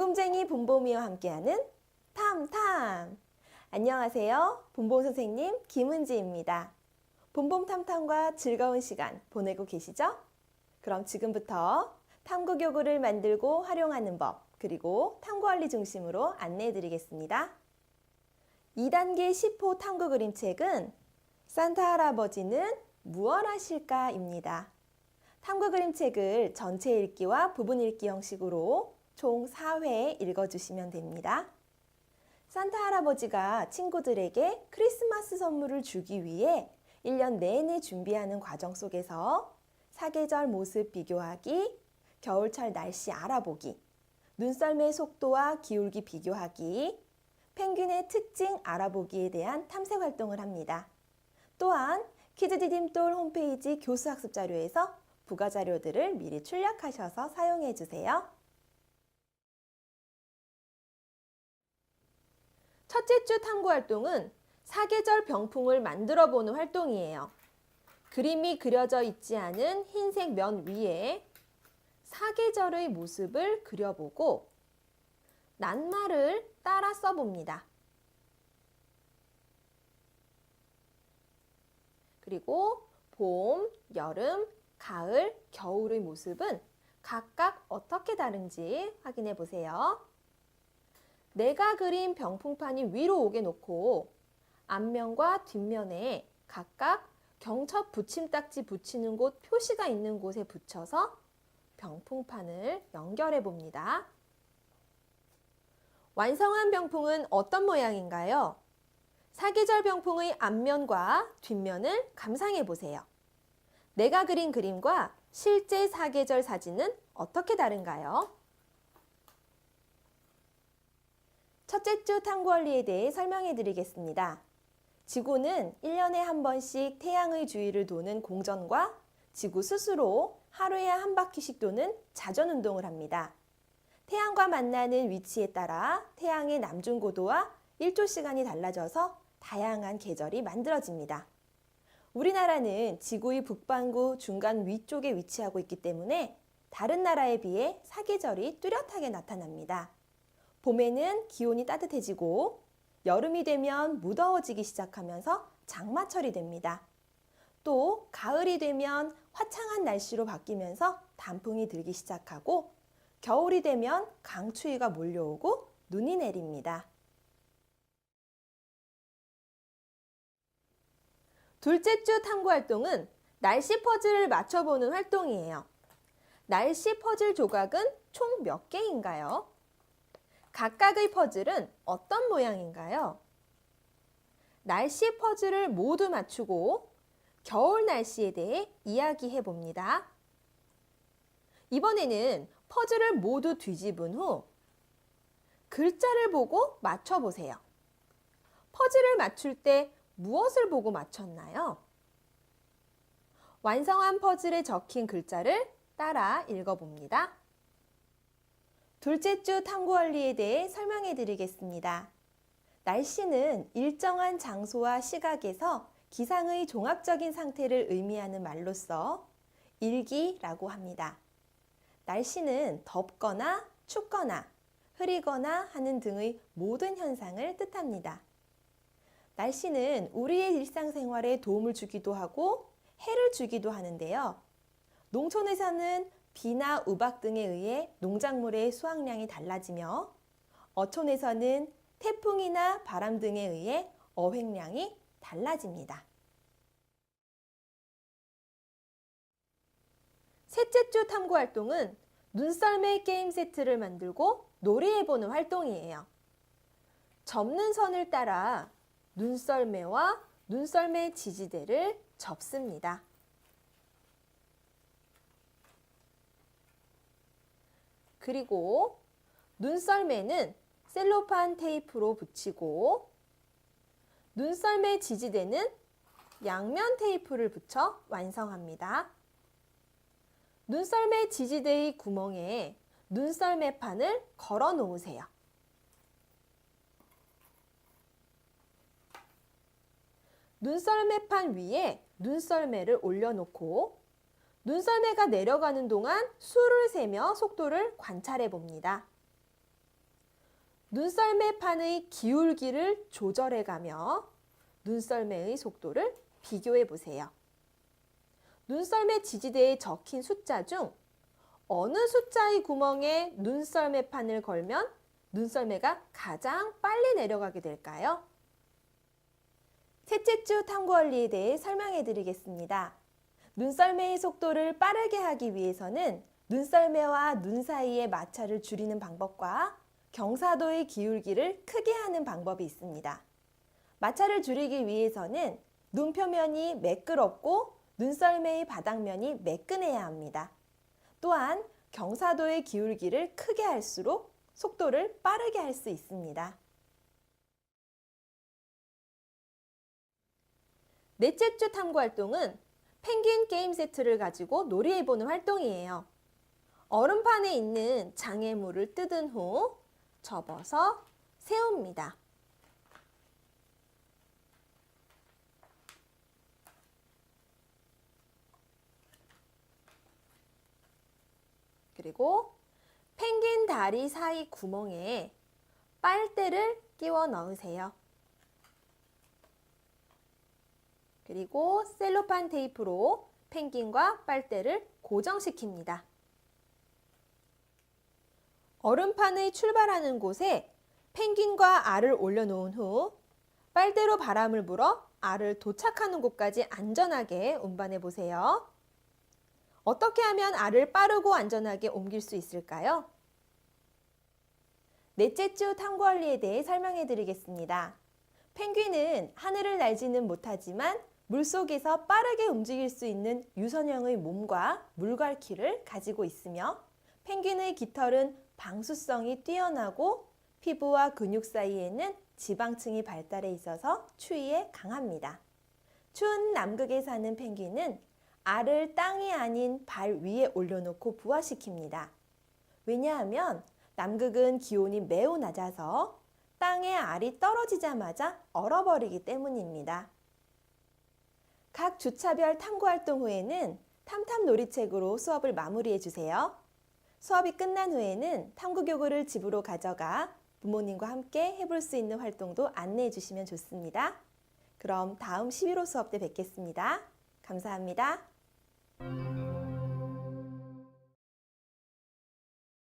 궁금쟁이 본보미와 함께하는 탐탐. 안녕하세요. 본봄 선생님 김은지입니다. 본봄 탐탐과 즐거운 시간 보내고 계시죠? 그럼 지금부터 탐구 교구를 만들고 활용하는 법, 그리고 탐구 원리 중심으로 안내해 드리겠습니다. 2단계 10호 탐구 그림책은 산타 할아버지는 무얼 하실까입니다. 탐구 그림책을 전체 읽기와 부분 읽기 형식으로 총 4회 읽어주시면 됩니다. 산타 할아버지가 친구들에게 크리스마스 선물을 주기 위해 1년 내내 준비하는 과정 속에서 사계절 모습 비교하기, 겨울철 날씨 알아보기, 눈썰매의 속도와 기울기 비교하기, 펭귄의 특징 알아보기에 대한 탐색 활동을 합니다. 또한 키즈디딤돌 홈페이지 교수학습 자료에서 부가 자료들을 미리 출력하셔서 사용해 주세요. 첫째 주 탐구 활동은 사계절 병풍을 만들어 보는 활동이에요. 그림이 그려져 있지 않은 흰색 면 위에 사계절의 모습을 그려보고 낱말을 따라 써봅니다. 그리고 봄, 여름, 가을, 겨울의 모습은 각각 어떻게 다른지 확인해 보세요. 내가 그린 병풍판이 위로 오게 놓고 앞면과 뒷면에 각각 경첩 붙임딱지 붙이는 곳 표시가 있는 곳에 붙여서 병풍판을 연결해 봅니다. 완성한 병풍은 어떤 모양인가요? 사계절 병풍의 앞면과 뒷면을 감상해 보세요. 내가 그린 그림과 실제 사계절 사진은 어떻게 다른가요? 첫째 주 탐구 원리에 대해 설명해 드리겠습니다. 지구는 1년에 한 번씩 태양의 주위를 도는 공전과 지구 스스로 하루에 한 바퀴씩 도는 자전 운동을 합니다. 태양과 만나는 위치에 따라 태양의 남중 고도와 일조 시간이 달라져서 다양한 계절이 만들어집니다. 우리나라는 지구의 북반구 중간 위쪽에 위치하고 있기 때문에 다른 나라에 비해 사계절이 뚜렷하게 나타납니다. 봄에는 기온이 따뜻해지고 여름이 되면 무더워지기 시작하면서 장마철이 됩니다. 또 가을이 되면 화창한 날씨로 바뀌면서 단풍이 들기 시작하고 겨울이 되면 강추위가 몰려오고 눈이 내립니다. 둘째 주 탐구 활동은 날씨 퍼즐을 맞춰보는 활동이에요. 날씨 퍼즐 조각은 총 몇 개인가요? 각각의 퍼즐은 어떤 모양인가요? 날씨 퍼즐을 모두 맞추고 겨울 날씨에 대해 이야기해 봅니다. 이번에는 퍼즐을 모두 뒤집은 후 글자를 보고 맞춰보세요. 퍼즐을 맞출 때 무엇을 보고 맞췄나요? 완성한 퍼즐에 적힌 글자를 따라 읽어봅니다. 둘째 주 탐구 원리에 대해 설명해 드리겠습니다. 날씨는 일정한 장소와 시각에서 기상의 종합적인 상태를 의미하는 말로서 일기라고 합니다. 날씨는 덥거나 춥거나 흐리거나 하는 등의 모든 현상을 뜻합니다. 날씨는 우리의 일상생활에 도움을 주기도 하고 해를 주기도 하는데요. 농촌에서는 비나 우박 등에 의해 농작물의 수확량이 달라지며 어촌에서는 태풍이나 바람 등에 의해 어획량이 달라집니다. 셋째 주 탐구 활동은 눈썰매 게임 세트를 만들고 놀이해보는 활동이에요. 접는 선을 따라 눈썰매와 눈썰매 지지대를 접습니다. 그리고 눈썰매는 셀로판 테이프로 붙이고 눈썰매 지지대는 양면 테이프를 붙여 완성합니다. 눈썰매 지지대의 구멍에 눈썰매판을 걸어 놓으세요. 눈썰매판 위에 눈썰매를 올려놓고 눈썰매가 내려가는 동안 수를 세며 속도를 관찰해 봅니다. 눈썰매판의 기울기를 조절해 가며 눈썰매의 속도를 비교해 보세요. 눈썰매 지지대에 적힌 숫자 중 어느 숫자의 구멍에 눈썰매판을 걸면 눈썰매가 가장 빨리 내려가게 될까요? 셋째 주 탐구 원리에 대해 설명해 드리겠습니다. 눈썰매의 속도를 빠르게 하기 위해서는 눈썰매와 눈 사이의 마찰을 줄이는 방법과 경사도의 기울기를 크게 하는 방법이 있습니다. 마찰을 줄이기 위해서는 눈 표면이 매끄럽고 눈썰매의 바닥면이 매끈해야 합니다. 또한 경사도의 기울기를 크게 할수록 속도를 빠르게 할 수 있습니다. 넷째 주 탐구 활동은 펭귄 게임 세트를 가지고 놀이해보는 활동이에요. 얼음판에 있는 장애물을 뜯은 후 접어서 세웁니다. 그리고 펭귄 다리 사이 구멍에 빨대를 끼워 넣으세요. 그리고 셀로판 테이프로 펭귄과 빨대를 고정시킵니다. 얼음판의 출발하는 곳에 펭귄과 알을 올려놓은 후 빨대로 바람을 불어 알을 도착하는 곳까지 안전하게 운반해 보세요. 어떻게 하면 알을 빠르고 안전하게 옮길 수 있을까요? 넷째 주 탐구 원리에 대해 설명해 드리겠습니다. 펭귄은 하늘을 날지는 못하지만 물속에서 빠르게 움직일 수 있는 유선형의 몸과 물갈퀴를 가지고 있으며 펭귄의 깃털은 방수성이 뛰어나고 피부와 근육 사이에는 지방층이 발달해 있어서 추위에 강합니다. 추운 남극에 사는 펭귄은 알을 땅이 아닌 발 위에 올려놓고 부화시킵니다. 왜냐하면 남극은 기온이 매우 낮아서 땅에 알이 떨어지자마자 얼어버리기 때문입니다. 각 주차별 탐구 활동 후에는 탐탐 놀이책으로 수업을 마무리해 주세요. 수업이 끝난 후에는 탐구 교구를 집으로 가져가 부모님과 함께 해볼 수 있는 활동도 안내해 주시면 좋습니다. 그럼 다음 11호 수업 때 뵙겠습니다. 감사합니다.